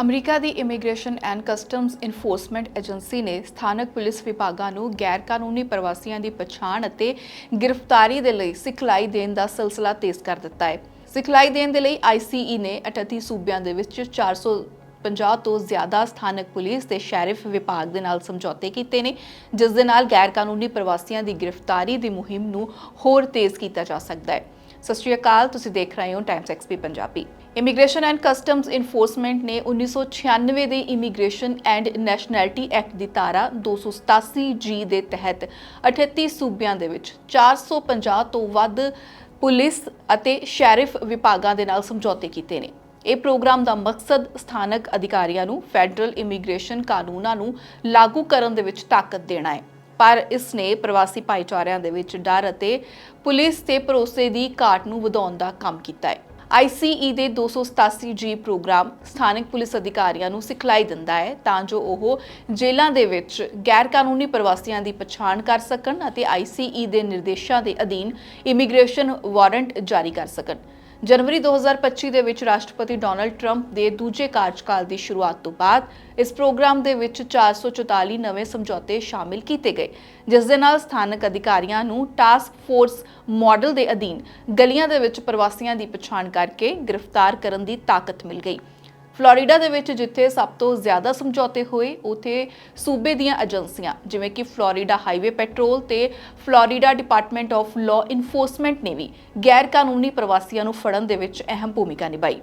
America the immigration and customs enforcement agency ਨੇ ਸਥਾਨਕ police ਵਿਭਾਗਾਂ ਨੂੰ ਗੈਰ ਕਾਨੂੰਨੀ ਪ੍ਰਵਾਸੀਆਂ ਦੀ ਪਛਾਣ ਅਤੇ ਗ੍ਰਿਫਤਾਰੀ ਦੇ ਲਈ ਸਿਖਲਾਈ ਦੇਣ ਦਾ ਸਿਲਸਿਲਾ ਤੇਜ਼ ਕਰ ਦਿੱਤਾ ਹੈ। ਸਿਖਲਾਈ ਦੇਣ ਦੇ ਲਈ ਆਈਸੀਈ ਨੇ 38 ਸੂਬਿਆਂ ਦੇ ਵਿੱਚ 450 ਤੋਂ ਜ਼ਿਆਦਾ ਸਥਾਨਕ ਪੁਲਿਸ ਤੇ ਸ਼ੈਰਿਫ ਵਿਭਾਗ ਦੇ ਨਾਲ ਸਮਝੌਤੇ ਕੀਤੇ ਨੇ, ਜਿਸ ਦੇ ਨਾਲ ਗੈਰ ਕਾਨੂੰਨੀ ਪ੍ਰਵਾਸੀਆਂ ਦੀ ਗ੍ਰਿਫਤਾਰੀ ਦੀ ਮੁਹਿੰਮ ਨੂੰ ਹੋਰ ਤੇਜ਼ ਕੀਤਾ ਜਾ ਸਕਦਾ ਹੈ। ਸਤਿ ਸ਼੍ਰੀ ਅਕਾਲ, ਤੁਸੀਂ ਦੇਖ ਰਹੇ ਹੋ Times XP Punjabi. Immigration and customs enforcement ਨੇ 1996 ਦੇ ਇਮੀਗ੍ਰੇਸ਼ਨ ਐਂਡ ਨੈਸ਼ਨੈਲਿਟੀ ਐਕਟ ਦੀ ਧਾਰਾ 287 ਜੀ ਦੇ ਤਹਿਤ 38 ਸੂਬਿਆਂ ਦੇ ਵਿੱਚ 450 ਤੋਂ ਵੱਧ ਪੁਲਿਸ ਅਤੇ ਸ਼ੈਰਿਫ ਵਿਭਾਗਾਂ ਦੇ ਨਾਲ ਸਮਝੌਤੇ ਕੀਤੇ ਨੇ। ਇਹ ਪ੍ਰੋਗਰਾਮ ਦਾ ਮਕਸਦ ਸਥਾਨਕ ਅਧਿਕਾਰੀਆਂ ਨੂੰ ਫੈਡਰਲ ਇਮੀਗ੍ਰੇਸ਼ਨ ਕਾਨੂੰਨਾਂ ਨੂੰ ਲਾਗੂ ਕਰਨ ਦੇ ਵਿੱਚ ਤਾਕਤ ਦੇਣਾ ਹੈ। ਪਰ ਇਸ ਨੇ ਪ੍ਰਵਾਸੀ ਭਾਈਚਾਰਿਆਂ ਦੇ ਵਿੱਚ ਡਰ ਅਤੇ ਪੁਲਿਸ ਤੇ ਭਰੋਸੇ ਦੀ ਘਾਟ ਨੂੰ ਵਧਾਉਣ ਦਾ ਕੰਮ ਕੀਤਾ ਹੈ। ICE ਦੇ 287 ਜੀ ਪ੍ਰੋਗਰਾਮ ਸਥਾਨਕ ਪੁਲਿਸ ਅਧਿਕਾਰੀਆਂ ਨੂੰ ਸਿਖਲਾਈ ਦਿੰਦਾ ਹੈ ਤਾਂ ਜੋ ਉਹ ਜੇਲ੍ਹਾਂ ਦੇ ਵਿੱਚ ਗੈਰ ਕਾਨੂੰਨੀ ਪ੍ਰਵਾਸੀਆਂ ਦੀ ਪਛਾਣ ਕਰ ਸਕਣ ਅਤੇ ICE ਦੇ ਨਿਰਦੇਸ਼ਾਂ ਦੇ ਅਧੀਨ ਇਮੀਗ੍ਰੇਸ਼ਨ ਵਾਰੰਟ ਜਾਰੀ ਕਰ ਸਕਣ। ਜਨਵਰੀ 2025 ਦੇ ਵਿੱਚ ਰਾਸ਼ਟਰਪਤੀ ਡੋਨਲਡ ਟਰੰਪ ਦੇ ਦੂਜੇ ਕਾਰਜਕਾਲ ਦੀ ਸ਼ੁਰੂਆਤ ਤੋਂ ਬਾਅਦ ਇਸ ਪ੍ਰੋਗਰਾਮ ਦੇ ਵਿੱਚ 444 ਨਵੇਂ ਸਮਝੌਤੇ ਸ਼ਾਮਿਲ ਕੀਤੇ ਗਏ, ਜਿਸ ਦੇ ਨਾਲ ਸਥਾਨਕ ਅਧਿਕਾਰੀਆਂ ਨੂੰ ਟਾਸਕ ਫੋਰਸ ਮਾਡਲ ਦੇ ਅਧੀਨ ਗਲੀਆਂ ਦੇ ਵਿੱਚ ਪ੍ਰਵਾਸੀਆਂ ਦੀ ਪਛਾਣ ਕਰਕੇ ਗ੍ਰਿਫਤਾਰ ਕਰਨ ਦੀ ਤਾਕਤ ਮਿਲ ਗਈ। ਫਲੋਰੀਡਾ ਦੇ ਵਿੱਚ ਜਿੱਥੇ ਸਭ ਤੋਂ ਜ਼ਿਆਦਾ ਸਮਝੌਤੇ ਹੋਏ, ਉਥੇ ਸੂਬੇ ਦੀਆਂ ਏਜੰਸੀਆਂ, ਜਿਵੇਂ ਕਿ ਫਲੋਰੀਡਾ ਹਾਈਵੇ ਪੈਟਰੋਲ ਤੇ Florida department of law enforcement ਨੇ ਵੀ ਗੈਰ ਕਾਨੂੰਨੀ ਪ੍ਰਵਾਸੀਆਂ ਨੂੰ ਫੜਨ ਦੇ ਵਿੱਚ ਅਹਿਮ ਭੂਮਿਕਾ ਨਿਭਾਈ।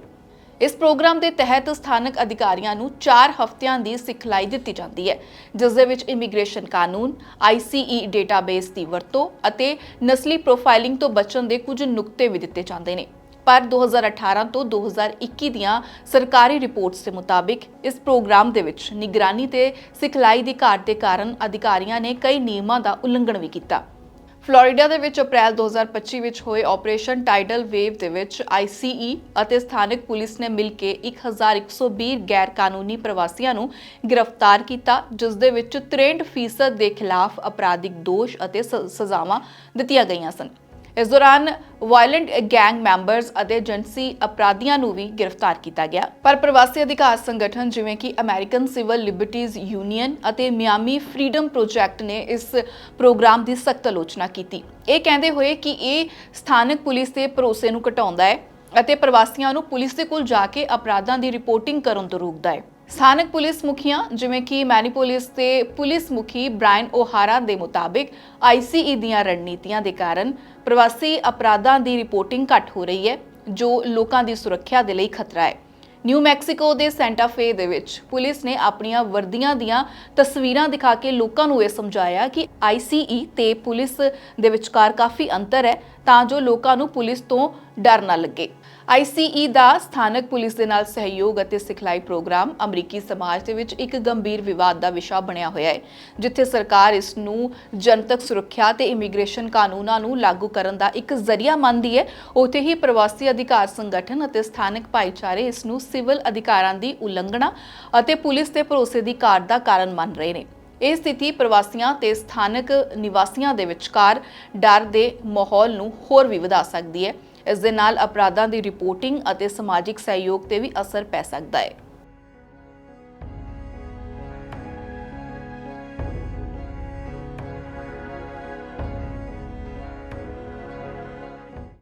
ਇਸ ਪ੍ਰੋਗਰਾਮ ਦੇ ਤਹਿਤ ਸਥਾਨਕ ਅਧਿਕਾਰੀਆਂ ਨੂੰ 4 ਹਫ਼ਤਿਆਂ ਦੀ ਸਿਖਲਾਈ ਦਿੱਤੀ ਜਾਂਦੀ ਹੈ, ਜਿਸ ਦੇ ਵਿੱਚ ਇਮੀਗ੍ਰੇਸ਼ਨ ਕਾਨੂੰਨ ICE ਡੇਟਾਬੇਸ ਦੀ ਵਰਤੋਂ ਅਤੇ ਨਸਲੀ ਪ੍ਰੋਫਾਈਲਿੰਗ ਤੋਂ ਬਚਣ ਦੇ ਕੁਝ ਨੁਕਤੇ ਵੀ ਦਿੱਤੇ ਜਾਂਦੇ ਨੇ। ਪਰ 2018 ਤੋਂ 2021 ਦੀਆਂ ਸਰਕਾਰੀ ਰਿਪੋਰਟਸ ਦੇ ਮੁਤਾਬਿਕ ਇਸ ਪ੍ਰੋਗਰਾਮ ਦੇ ਵਿੱਚ ਨਿਗਰਾਨੀ ਤੇ ਸਿਖਲਾਈ ਦੀ ਘਾਟ ਦੇ ਕਾਰਨ ਅਧਿਕਾਰੀਆਂ ਨੇ ਕਈ ਨਿਯਮਾਂ ਦਾ ਉਲੰਘਣ ਵੀ ਕੀਤਾ। ਫਲੋਰੀਡਾ ਦੇ ਵਿੱਚ ਅਪ੍ਰੈਲ 2025 ਵਿੱਚ ਹੋਏ ਆਪਰੇਸ਼ਨ ਟਾਈਡਲ ਵੇਵ ਦੇ ਵਿੱਚ ICE ਅਤੇ ਸਥਾਨਕ ਪੁਲਿਸ ਨੇ ਮਿਲ ਕੇ 1120 ਗੈਰ ਕਾਨੂੰਨੀ ਪ੍ਰਵਾਸੀਆਂ ਨੂੰ ਗ੍ਰਿਫਤਾਰ ਕੀਤਾ, ਜਿਸ ਦੇ ਵਿੱਚ 63% ਦੇ ਖਿਲਾਫ ਅਪਰਾਧਿਕ ਦੋਸ਼ ਅਤੇ ਸ- ਸਜ਼ਾਵਾਂ ਦਿੱਤੀਆਂ ਗਈਆਂ ਸਨ। ਇਸ ਦੌਰਾਨ ਵਾਇਲੈਂਟ ਗੈਂਗ ਮੈਂਬਰਸ ਅਤੇ ਏਜੰਸੀ ਅਪਰਾਧੀਆਂ ਨੂੰ ਵੀ ਗ੍ਰਿਫਤਾਰ ਕੀਤਾ ਗਿਆ। ਪਰ ਪ੍ਰਵਾਸੀ ਅਧਿਕਾਰ ਸੰਗਠਨ ਜਿਵੇਂ ਕਿ ਅਮਰੀਕਨ ਸਿਵਲ ਲਿਬਰਟੀਜ਼ ਯੂਨੀਅਨ ਅਤੇ ਮਿਆਮੀ ਫਰੀडम ਪ੍ਰੋਜੈਕਟ ਨੇ ਇਸ ਪ੍ਰੋਗਰਾਮ ਦੀ ਸਖਤ ਆਲੋਚਨਾ ਕੀਤੀ। ਇਹ ਕਹਿੰਦੇ ਹੋਏ ਕਿ ਇਹ ਸਥਾਨਕ ਪੁਲਿਸ ਦੇ ਭਰੋਸੇ ਨੂੰ ਘਟਾਉਂਦਾ ਹੈ ਅਤੇ ਪ੍ਰਵਾਸੀਆਂ ਨੂੰ ਪੁਲਿਸ ਦੇ ਕੋਲ ਜਾ ਕੇ ਅਪਰਾਧਾਂ ਦੀ ਰਿਪੋਰਟਿੰਗ ਕਰਨ ਤੋਂ ਰੋਕਦਾ ਹੈ। ਸਥਾਨਕ ਪੁਲਿਸ ਮੁਖੀਆਂ ਜਿਵੇਂ ਕਿ ਮੈਨੀਪੋਲਿਸ ਤੇ ਪੁਲਿਸ ਮੁਖੀ ਬ੍ਰਾਇਨ ਓਹਾਰਾ ਦੇ ਮੁਤਾਬਿਕ ICE ਦੀਆਂ ਰਣਨੀਤੀਆਂ ਦੇ ਕਾਰਨ ਪ੍ਰਵਾਸੀ ਅਪਰਾਧਾਂ ਦੀ ਰਿਪੋਰਟਿੰਗ ਘੱਟ ਹੋ ਰਹੀ ਹੈ, ਜੋ ਲੋਕਾਂ ਦੀ ਸੁਰੱਖਿਆ ਦੇ ਲਈ ਖਤਰਾ ਹੈ। ਨਿਊ ਮੈਕਸੀਕੋ ਦੇ ਸੈਂਟਾ ਫੇ ਦੇ ਵਿੱਚ ਪੁਲਿਸ ਨੇ ਆਪਣੀਆਂ ਵਰਦੀਆਂ ਦੀਆਂ ਤਸਵੀਰਾਂ ਦਿਖਾ ਕੇ ਲੋਕਾਂ ਨੂੰ ਇਹ ਸਮਝਾਇਆ ਕਿ ICE ਤੇ ਪੁਲਿਸ ਦੇ ਵਿਚਕਾਰ ਕਾਫੀ ਅੰਤਰ ਹੈ। ਤਾਂ ਜੋ ਲੋਕਾਂ ਨੂੰ ਪੁਲਿਸ ਤੋਂ ਡਰ ਨਾ ਲੱਗੇ। ICE ਦਾ ਸਥਾਨਕ ਪੁਲਿਸ ਦੇ ਨਾਲ ਸਹਿਯੋਗ ਅਤੇ ਸਿਖਲਾਈ ਪ੍ਰੋਗਰਾਮ ਅਮਰੀਕੀ ਸਮਾਜ ਦੇ ਵਿੱਚ ਇੱਕ ਗੰਭੀਰ ਵਿਵਾਦ ਦਾ ਵਿਸ਼ਾ ਬਣਿਆ ਹੋਇਆ ਹੈ, ਜਿੱਥੇ ਸਰਕਾਰ ਇਸ ਨੂੰ ਜਨਤਕ ਸੁਰੱਖਿਆ ਤੇ ਇਮੀਗ੍ਰੇਸ਼ਨ ਕਾਨੂੰਨਾਂ ਨੂੰ ਲਾਗੂ ਕਰਨ ਦਾ ਇੱਕ ਜ਼ਰੀਆ ਮੰਨਦੀ ਹੈ। ਉੱਥੇ ਹੀ ਪ੍ਰਵਾਸੀ ਅਧਿਕਾਰ ਸੰਗਠਨ ਅਤੇ ਸਥਾਨਕ ਭਾਈਚਾਰੇ ਇਸ ਨੂੰ ਸਿਵਲ ਅਧਿਕਾਰਾਂ ਦੀ ਉਲੰਘਣਾ ਅਤੇ ਪੁਲਿਸ ਦੇ ਭਰੋਸੇ ਦੀ ਘਾਟ ਦਾ ਕਾਰਨ ਮੰਨ ਰਹੇ ਨੇ। ਇਹ ਸਥਿਤੀ ਪ੍ਰਵਾਸੀਆਂ ਤੇ ਸਥਾਨਕ ਨਿਵਾਸੀਆਂ ਦੇ ਵਿਚਕਾਰ ਡਰ ਦੇ ਮਾਹੌਲ ਨੂੰ ਹੋਰ ਵੀ ਵਧਾ ਸਕਦੀ ਹੈ। ਇਸ ਦੇ ਨਾਲ ਅਪਰਾਧਾਂ ਦੀ ਰਿਪੋਰਟਿੰਗ ਅਤੇ ਸਮਾਜਿਕ ਸਹਿਯੋਗ ਤੇ ਵੀ ਅਸਰ ਪੈ ਸਕਦਾ ਹੈ।